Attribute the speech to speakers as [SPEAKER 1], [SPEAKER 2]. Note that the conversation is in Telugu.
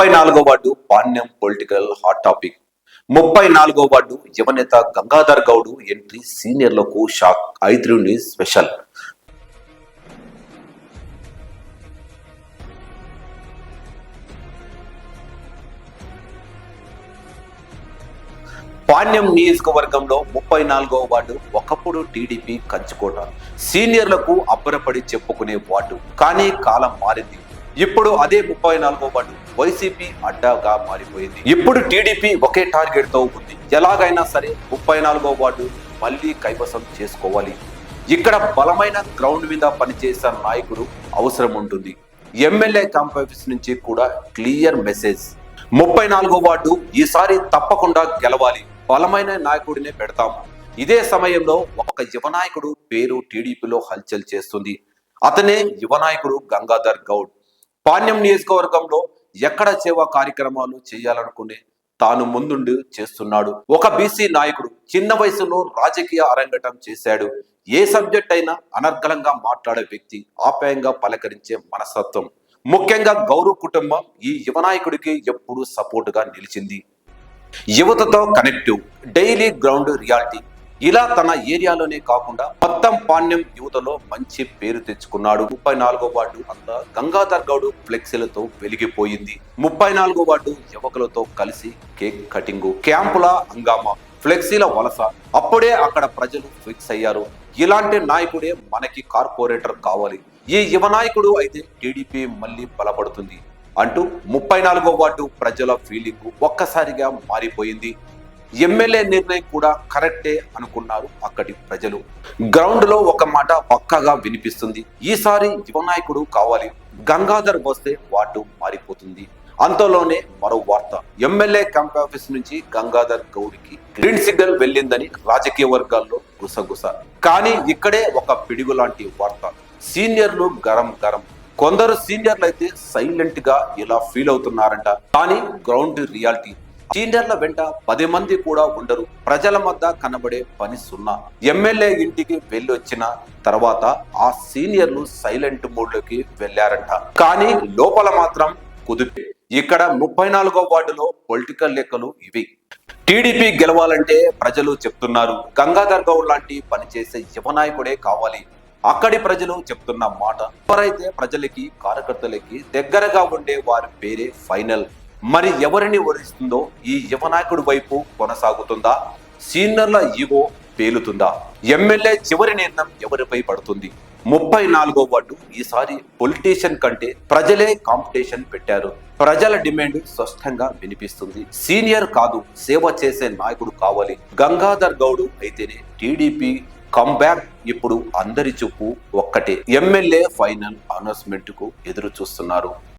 [SPEAKER 1] ముప్పై నాలుగో ward Panyam political hot topic. ముప్పై నాలుగో వార్డు యువనేత గంగాధర్ గౌడ్ ఎంట్రీ సీనియర్లకు షాక్. ఐత్రి న్యూస్ స్పెషల్. పాణ్యం నియోజకవర్గంలో ముప్పై నాలుగో వార్డు ఒకప్పుడు టీడీపీ కంచుకోట. సీనియర్లకు అబ్బరపడి చెప్పుకునే వార్డు. కానీ కాలం మారింది. ఇప్పుడు అదే ముప్పై నాలుగో వార్డు వైసీపీ అడ్డాగా మారిపోయింది. ఇప్పుడు టీడీపీ ఒకే టార్గెట్తో ఉంది. ఎలాగైనా సరే ముప్పై నాలుగో వార్డు మళ్ళీ కైవసం చేసుకోవాలి. ఇక్కడ బలమైన గ్రౌండ్ మీద పనిచేసే నాయకుడు అవసరం ఉంటుంది. ఎమ్మెల్యే కాంపస్ నుంచి కూడా క్లియర్ మెసేజ్. ముప్పై నాలుగో వార్డు ఈసారి తప్పకుండా గెలవాలి. బలమైన నాయకుడినే పెడతాము. ఇదే సమయంలో ఒక యువ నాయకుడు పేరు టీడీపీలో హల్చల్ చేస్తుంది. అతనే యువ నాయకుడు గంగాధర్ గౌడ్. పాణ్యం నియోజకవర్గంలో ఎక్కడ సేవా కార్యక్రమాలు చేయాలనుకునే తాను ముందుండి చేస్తున్నాడు. ఒక బీసీ నాయకుడు చిన్న వయసులో రాజకీయ అరంగటం చేశాడు. ఏ సబ్జెక్ట్ అయినా అనర్గళంగా మాట్లాడే వ్యక్తి ఆప్యాయంగా పలకరించే మనస్తత్వం. ముఖ్యంగా గౌరవ్ కుటుంబం ఈ యువనాయకుడికి ఎప్పుడూ సపోర్ట్గా నిలిచింది. యువతతో కనెక్టివ్ డైలీ గ్రౌండ్ రియాలిటీ ఇలా తన ఏరియాలోనే కాకుండా మొత్తం పాణ్యం యువతలో మంచి పేరు తెచ్చుకున్నాడు. ముప్పై నాలుగో వార్డు అంతా గంగాధర్ గౌడ్ ఫ్లెక్సీలతో వెలిగిపోయింది. ముప్పై నాలుగో వార్డు యువకులతో కలిసి కేక్ కటింగ్ క్యాంపుల హంగామా ఫ్లెక్సీల వలస. అప్పుడే అక్కడ ప్రజలు ఫిక్స్ అయ్యారు. ఇలాంటి నాయకుడే మనకి కార్పొరేటర్ కావాలి. ఈ యువ నాయకుడు అయితే టీడీపీ మళ్ళీ బలపడుతుంది అంటూ ముప్పై నాలుగో వార్డు ప్రజల ఫీలింగ్ ఒక్కసారిగా మారిపోయింది. ఎమ్మెల్యే నిర్ణయం కూడా కరెక్టే అనుకున్నారు అక్కడి ప్రజలు. గ్రౌండ్లో ఒక మాట పక్కగా వినిపిస్తుంది. ఈసారి యువనాయకుడు కావాలి. గంగాధర్ వస్తే వాటు మారిపోతుంది. అంతలోనే మరో వార్త. ఎమ్మెల్యే క్యాంప్ ఆఫీస్ నుంచి గంగాధర్ గౌడ్కి గ్రీన్ సిగ్నల్ వెళ్ళిందని రాజకీయ వర్గాల్లో గుసగుస. కానీ ఇక్కడే ఒక పిడుగు లాంటి వార్త. సీనియర్లు గరం గరం. కొందరు సీనియర్లు అయితే సైలెంట్గా ఇలా ఫీల్ అవుతున్నారంట. కానీ గ్రౌండ్ రియాలిటీ సీనియర్ల వెంట పది మంది కూడా ఉండరు. ప్రజల మధ్య కనబడే పని సున్నా. ఎమ్మెల్యే ఇంటికి వెళ్ళి వచ్చిన తర్వాత ఆ సీనియర్లు సైలెంట్ మోడ్లోకి వెళ్ళారంట. వెళ్ళారంట కానీ లోపల మాత్రం కుదిపే ఇక్కడ ముప్పై నాలుగో వార్డులో పొలిటికల్ లెక్కలు ఇవి. టీడీపీ గెలవాలంటే ప్రజలు చెప్తున్నారు. గంగాధర్ గౌడ్ లాంటి పనిచేసే యువ నాయకుడే కావాలి. అక్కడి ప్రజలు చెప్తున్న మాట. ఎవరైతే ప్రజలకి కార్యకర్తలకి దగ్గరగా ఉండే వారి పేరే ఫైనల్. మరి ఎవరిని వరిస్తుందో ఈ యువ నాయకుడి వైపు కొనసాగుతుందా? సీనియర్ల ఈగో పేలుతుందా? ఎమ్మెల్యే చివరి నిర్ణయం ఎవరిపై పడుతుంది? ముప్పై నాలుగో వార్డు ఈసారి పొలిటీషియన్ కంటే ప్రజలే కాంపిటీషన్ పెట్టారు. ప్రజల డిమాండ్ స్పష్టంగా వినిపిస్తుంది. సీనియర్ కాదు సేవ చేసే నాయకుడు కావాలి. గంగాధర్ గౌడ్ అయితేనే టీడీపీ కంబ్యాక్. ఇప్పుడు అందరి చూపు ఒక్కటే. ఎమ్మెల్యే ఫైనల్ అనౌన్స్మెంట్కు ఎదురు చూస్తున్నారు